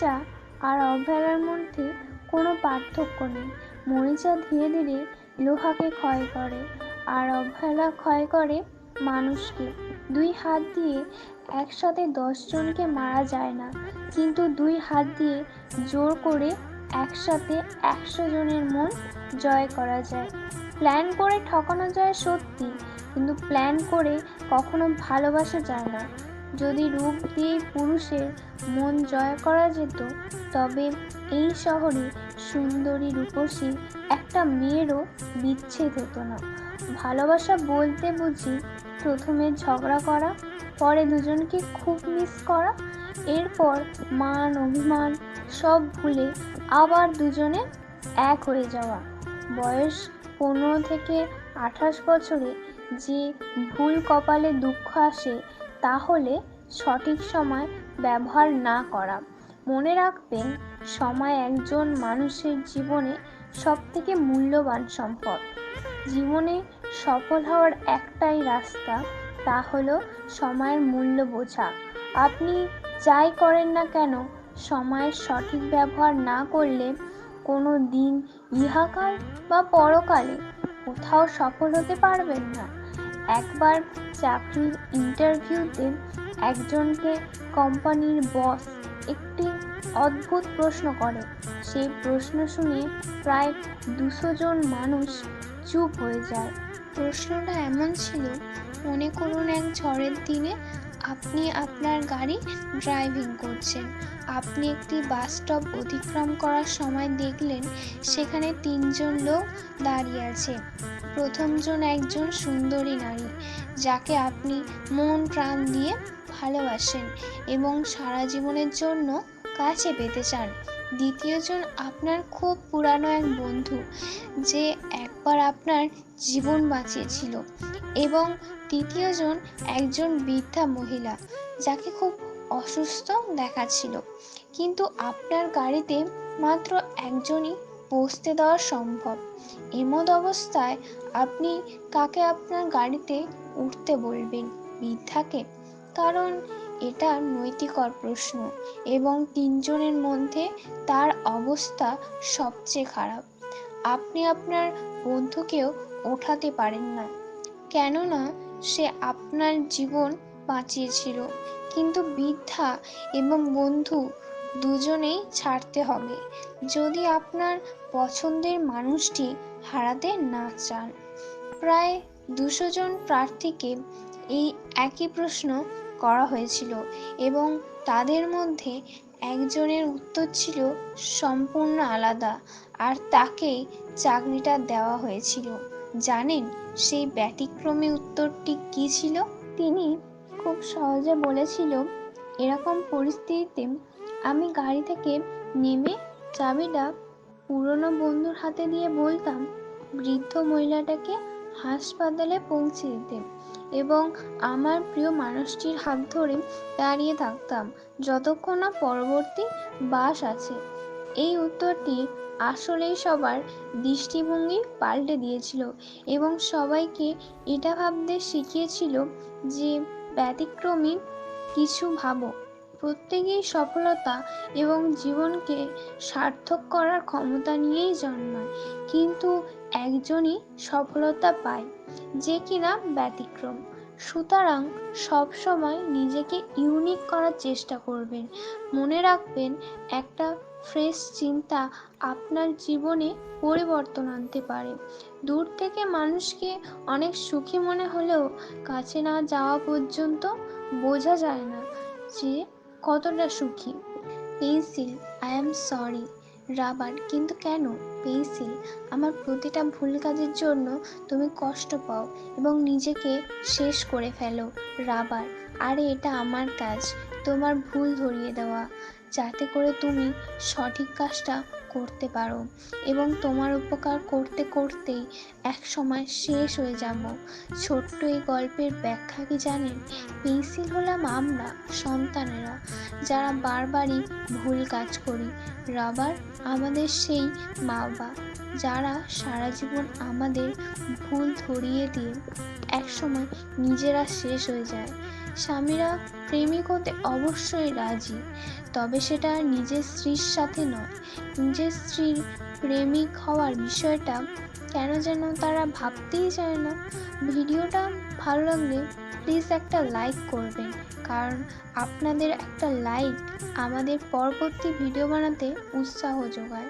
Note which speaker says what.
Speaker 1: মরিচা আর অবহেলার মধ্যে কোনো পার্থক্য নেই। মরিচা ধীরে ধীরে লোহাকে ক্ষয় করে আর অবহেলা ক্ষয় করে মানুষকে। দুই হাত দিয়ে একসাথে দশজনকে মারা যায় না, কিন্তু দুই হাত দিয়ে জোর করে একসাথে একশো জনের মন জয় করা যায়। প্ল্যান করে ঠকানো যায় সত্যি, কিন্তু প্ল্যান করে কখনো ভালোবাসা যায় না। যদি রূপ দিয়ে পুরুষের মন জয় করা যেত, তবে এই শহরে সুন্দরী রূপসী একটা মেয়েরও বিচ্ছেদ হতো না। ভালোবাসা বলতে বুঝি প্রথমে ঝগড়া করা, পরে দুজনকে খুব মিস করা, এরপর মান, অভিমান সব ভুলে আবার দুজনে এক হয়ে যাওয়া। বয়স পনেরো থেকে আঠাশ বছরে যে ভুল কপালে দুঃখ আসে তাহলে সঠিক সময় ব্যবহার না করা। মনে রাখবেন, সময় একজন মানুষের জীবনে সবথেকে মূল্যবান সম্পদ। জীবনে সফল হওয়ার একটাই রাস্তা তা হলো সময়ের মূল্য বোঝা। আপনি যাই করেন না কেন, সময়ের সঠিক ব্যবহার না করলে কোনো দিন ইহাকাল বা পরকালে কোথাও সফল হতে পারবেন না। একবার চাকরির ইন্টারভিউতে একজনকে কোম্পানির বস একটি অদ্ভুত প্রশ্ন করে। সেই প্রশ্ন শুনে প্রায় দুশো জন মানুষ চুপ হয়ে যায়। প্রশ্নটা এমন ছিল, মনে করুন এক ঝড়ের দিনে আপনি আপনার গাড়ি ড্রাইভিং করছেন। আপনি একটি বাস স্টপ অতিক্রম করার সময় দেখলেন সেখানে তিনজন লোক দাঁড়িয়ে আছে। প্রথমজন একজন সুন্দরী নারী, যাকে আপনি মন প্রাণ দিয়ে ভালোবাসেন এবং সারা জীবনের জন্য কাছে পেতে চান। দ্বিতীয়জন আপনার খুব পুরানো এক বন্ধু যে একবার আপনার জীবন বাঁচিয়েছিল এবং তৃতীয়জন একজন বৃদ্ধা মহিলা যাকে খুব অসুস্থ দেখাচ্ছিল। কিন্তু আপনার গাড়িতে মাত্র একজনই বসতে দেওয়া সম্ভব। এমত অবস্থায় আপনি কাকে আপনার গাড়িতে উঠতে বলবেন বৃদ্ধাকে? কারণ এটা নৈতিকর প্রশ্ন এবং তিনজনের মধ্যে তার অবস্থা সবচেয়ে খারাপ। আপনি আপনার বন্ধুকেও ওঠাতে পারেন না। কেননা, সে আপনার জীবন বাঁচিয়েছিল। কিন্তু বৃদ্ধা এবং বন্ধু দুজনেই ছাড়তে হবে। যদি আপনার পছন্দের মানুষটি হারাতে না চান। প্রায় দুশো জন প্রার্থীকে এই একই প্রশ্ন করা হয়েছিল এবং তাদের মধ্যে একজনের উত্তর ছিল সম্পূর্ণ আলাদা আর তাকেই চাকরিটা দেওয়া হয়েছিল। জানেন সেই ব্যতিক্রমী উত্তরটি কী ছিল? তিনি খুব সহজে বলেছিল, এরকম পরিস্থিতিতে আমি গাড়ি থেকে নেমে চাবিটা পুরনো বন্ধুর হাতে দিয়ে বলতাম, বৃদ্ধ মহিলাটাকে হাসপাতালে পৌঁছে দিতে এবং আমার প্রিয় মানুষটির হাত ধরে দাঁড়িয়ে থাকতাম। যতক্ষণ না পরবর্তী বাস আছে। এই উত্তরটি আসলেই সবার দৃষ্টিভঙ্গি পাল্টে দিয়েছিল এবং সবাইকে এটা ভাবতে শিখিয়েছিল যে ব্যতিক্রমী কিছু ভাবো। প্রত্যেকেই সফলতা এবং জীবনকে সার্থক করার ক্ষমতা নিয়েই জন্মায়। কিন্তু একজনই সফলতা পায়, যে কিনা ব্যতিক্রম। সুতরাং সবসময় নিজেকে ইউনিক করার চেষ্টা করবেন। মনে রাখবেন, একটা ফ্রেশ চিন্তা আপনার জীবনে পরিবর্তন আনতে পারে। দূর থেকে মানুষকে অনেক সুখী মনে হলেও কাছে না যাওয়া পর্যন্ত বোঝা যায় না যে কতটা সুখী। Pencil I am sorry rubber, কিন্তু কেন? পেন্সিল, আমার প্রতিটা ভুল কাজের জন্য তুমি কষ্ট পাও এবং নিজেকে শেষ করে ফেলো। রাবার আরে, এটা আমার কাজ। তোমার ভুল ধরিয়ে দেওয়া, যাতে করে তুমি সঠিক কাজটা করতে পারো। এবং তোমার উপকার করতে করতেই এক সময় শেষ হয়ে যাব। ছোট্ট এই গল্পের ব্যাখ্যা কি জানেন? পেন্সিল হলাম আমরা, সন্তানেরা, যারা বারবারই ভুল কাজ করি। রাবার আমাদের সেই মা বাবা, যারা সারা জীবন আমাদের ভুল ধরিয়ে দিয়ে একসময় নিজেরা শেষ হয়ে যায়। স্বামীরা প্রেমিক হতে অবশ্যই রাজি। তবে সেটা নিজের স্ত্রীর সাথে নয়, নিজের স্ত্রীর প্রেমিক হওয়ার বিষয়টা কেন যেন তারা ভাবতেই চায় না। ভিডিওটা ভালো লাগলে প্লিজ একটা লাইক করবেন, কারণ আপনাদের একটা লাইক আমাদের পরবর্তী ভিডিও বানাতে উৎসাহ যোগায়।